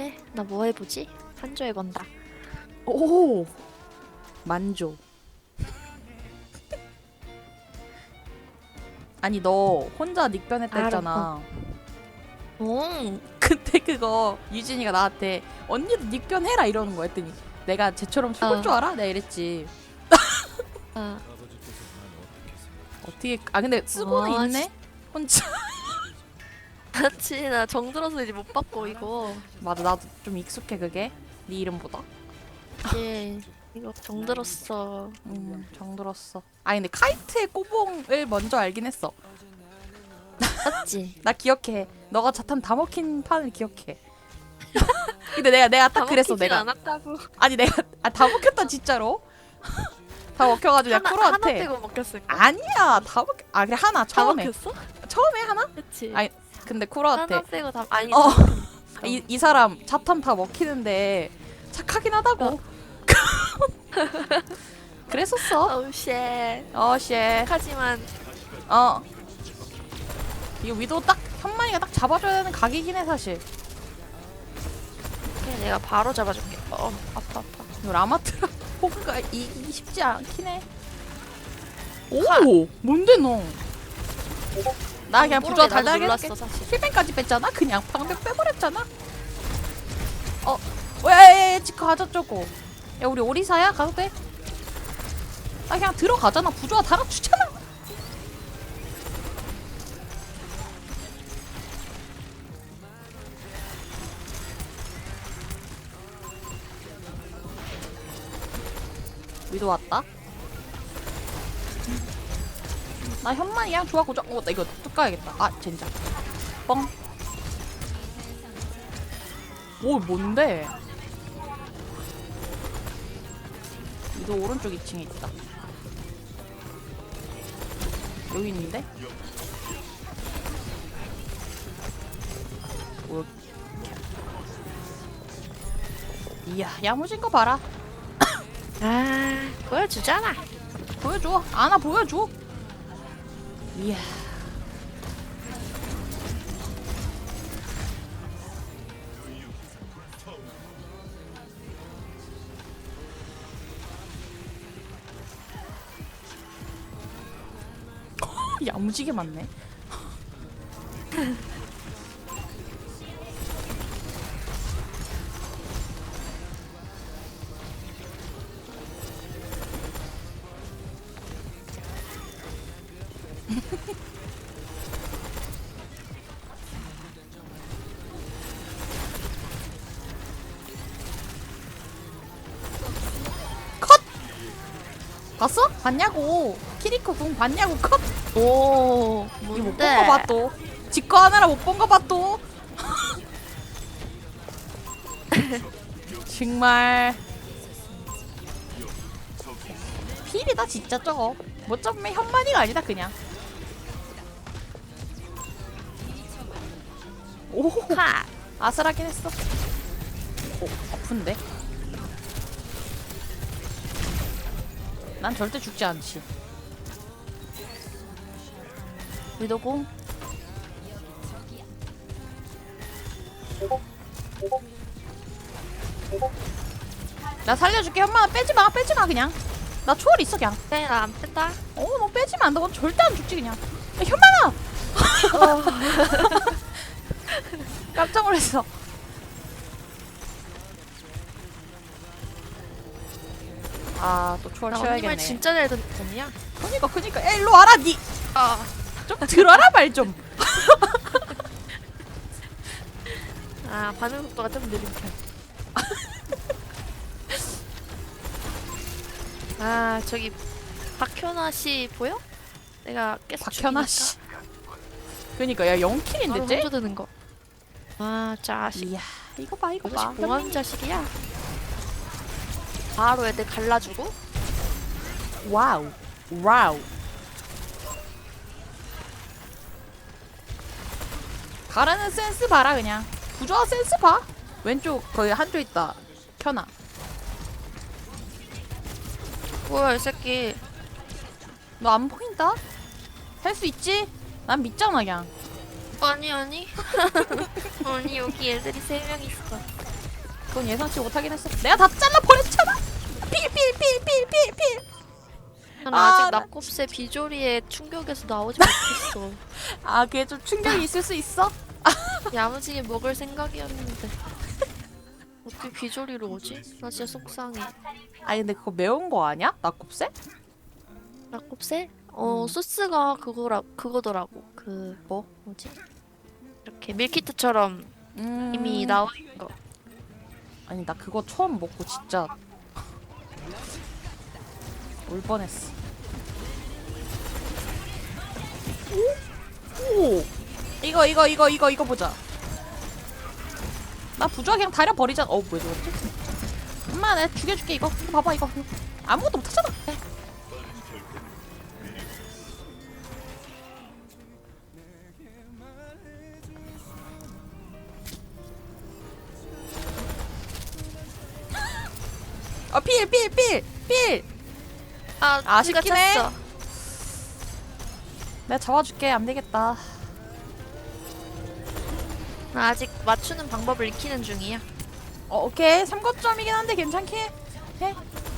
에? 나뭐 해보지? 한조 해본다. 오 만조 아니 너 혼자 닉변했다 했잖아 응. 그때 그거 유진이가 나한테 언니도 닉변해라 이러는 거 했더니 내가 쟤처럼 속을 어. 줄 알아? 내가 이랬지 아, 어떻게 아 근데 쓰고는 와, 있네 혼자 그렇지. 나 정들어서 이제 못 바꿔 이거. 맞아 나도 좀 익숙해 그게 네 이름보다 예. 이거 정들었어. 음 정들었어 아니 근데 카이트의 꼬봉을 먼저 알긴 했어 맞지? 나 기억해 너가 자탄 다 먹힌 판을 기억해 근데 내가 내가 딱 그랬어 내가 않았다고. 아니 내가 아, 다 먹혔다 진짜로 다 먹혀가지고 내가 하나, 하나 쿠로한테 빼고 먹혔을 거. 아니야 다 먹. 아 그래 하나 다 처음에 먹혔어? 처음에 하나? 그치. 아니, 근데 하나 빼고 다 아니. 어. 다 이, 이 사람 자탄 다 먹히는데 착하긴 하다고. 어. 그랬었어. 어우 쉣. 어 씨. 하지만 어. 이 위도 딱 현만이가 딱 잡아줘야 되는 각이긴 해 사실. 그냥 내가 바로 잡아줄게. 어 아파 아파. 이 라마트라 호그가 이기기 쉽지 않긴 해. 오 뭔데 너? 나 그냥 모르게 부조 나도 달달하게 할게. 놀랐어 사실. 힐벤까지 뺐잖아. 그냥 방벽 빼버렸잖아. 어, 왜 지금 가졌저고. 야 우리 오리사야 가도 돼? 나 그냥 들어가잖아. 부조화 달아주잖아. 위도 왔다. 나 현만이랑 좋아 고정. 어, 나 이거 뚝 가야겠다. 아, 진짜. 뻥. 오, 뭔데? 위도 오른쪽 2층에 있다. 여기 있는데? 오. 이야, 야무진 거 봐라. 아 보여주잖아. 보여줘. 아나 보여줘. 이야. 야무지게 많네. 봤어? 봤냐고. 키리코 궁 봤냐고 컷! 오 이거 못 뭔데? 본거봐 또. 직거 하느라 못 본 거 봐 또. 정말 필이다 진짜 저거. 뭐 점에 현만이가 아니다 그냥. 오 카. 아슬하긴 했어. 오 아픈데. 난 절대 죽지 않지. 위도공. 나 살려줄게. 현만아 빼지 마. 빼지 마 그냥. 나 초월 있어 그냥. 그냥 나안 뺐다. 어너 안돼. 넌 절대 안 죽지 그냥. 야, 현만아! 깜짝 놀랐어 아또 초월 나 언니 말 치워야겠네 진짜 잘 듣냐? 그니까 그니까 야 일로 와라 니 아. 좀 들어라 말 좀 아 반응 속도가 좀 느린 편. 아 저기 박현아 씨 보여? 내가 계속 박현아 씨 그니까 야 0킬인데 바로 쟤? 혼자 드는 거. 아 자식. 이야 이거 봐 이거 봐 뭐하는 자식이야? 바로 애들 갈라주고. 와우 와우. 가르는 센스 봐라 그냥. 부조화 센스 봐. 왼쪽 거기 한쪽 있다. 켜놔. 뭐야 이 새끼. 너 안 보인다? 할 수 있지? 난 믿잖아 그냥. 아니 아니. 아니 여기 애들이 세 명 있어. 그건 예상치 못하긴 했어. 내가 다 잘라 버렸잖아. 필필필필필필. 난 아, 아직 나 낙곱새 비조리의 충격에서 나오지 못했어. 아 그게 좀 충격이 있을 수 있어. 야무지게 먹을 생각이었는데. 어떻게 비조리로 오지? 나 진짜 속상해. 아니 근데 그거 매운 거 아니야? 낙곱새? 낙곱새? 어 음. 소스가 그거라 그거더라고. 그 뭐 뭐지? 이렇게 밀키트처럼 음... 이미 나와 있는 거. 아니 나 그거 처음 먹고 진짜 울 뻔했어. 오? 오! 이거 이거 이거 이거 이거 보자. 나 부조화 그냥 다려 버리잖아. 어 뭐야 저거지? 엄마 내가 죽여줄게 이거. 이거 봐봐 이거. 아무것도 못하잖아. 어, 필, 필, 필, 필. 아 아쉽긴 피가 해. 내가 잡아줄게. 안 되겠다. 나 아직 맞추는 방법을 익히는 중이야. 어, 오케이. 3거점이긴 한데 괜찮게 해.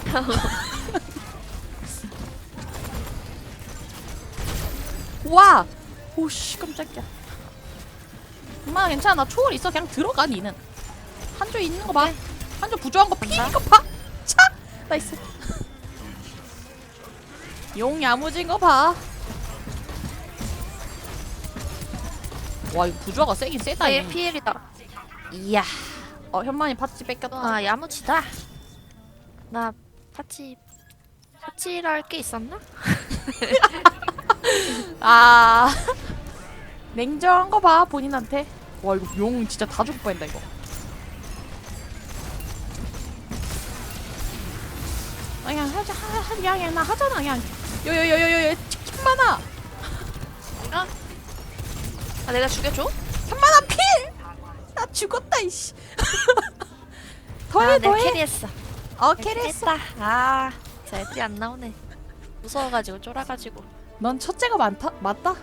와! 오씨, 깜짝이야. 엄마 괜찮아. 나 초월 있어. 그냥 들어가, 니는. 한조 있는 거 봐. 한조 부조한 거거 봐. 차! 나이스. 용 야무진 거 봐. 와, 이거 부조화가 세긴 세다. 얘 이. 피엘이다. 이야. 어, 현만이 파츠 뺏겼다. 아 야무치다. 나 파치 파치랄 게 있었나? 아 냉정한 거 봐 본인한테 와 이거 용 진짜 다 죽을 뻔했다 이거 그냥 하자 하, 하, 그냥 그냥 나 하잖아 그냥 요요요요요 치킨 많아 아 내가 죽여줘? 3만원 필 나 죽었다 이씨 더해 아 내가 더해 캐리했어. 어 캐리했어. 아 잘띠 안 나오네. 무서워가지고 쫄아가지고. 넌 첫째가 많다 맞다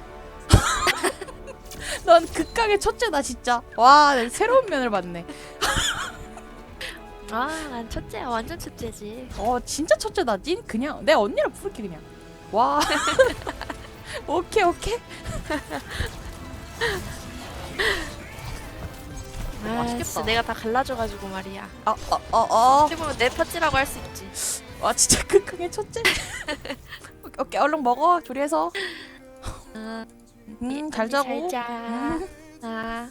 넌 극강의 첫째다 진짜 와 새로운 면을 봤네 아 난 첫째야 완전 첫째지. 어 진짜 첫째다 찐 그냥 내 언니를 부를게 그냥 와 오케이 오케이 아 맛있겠다. 진짜 내가 다 갈라져가지고 말이야. 어어 어 어 어떻게 보면 내 파치라고 할 수 있지. 와 진짜 극강의 첫째 오케이, 오케이 얼른 먹어 조리해서 아, 음 언니 잘 자고 잘 자. 음. 아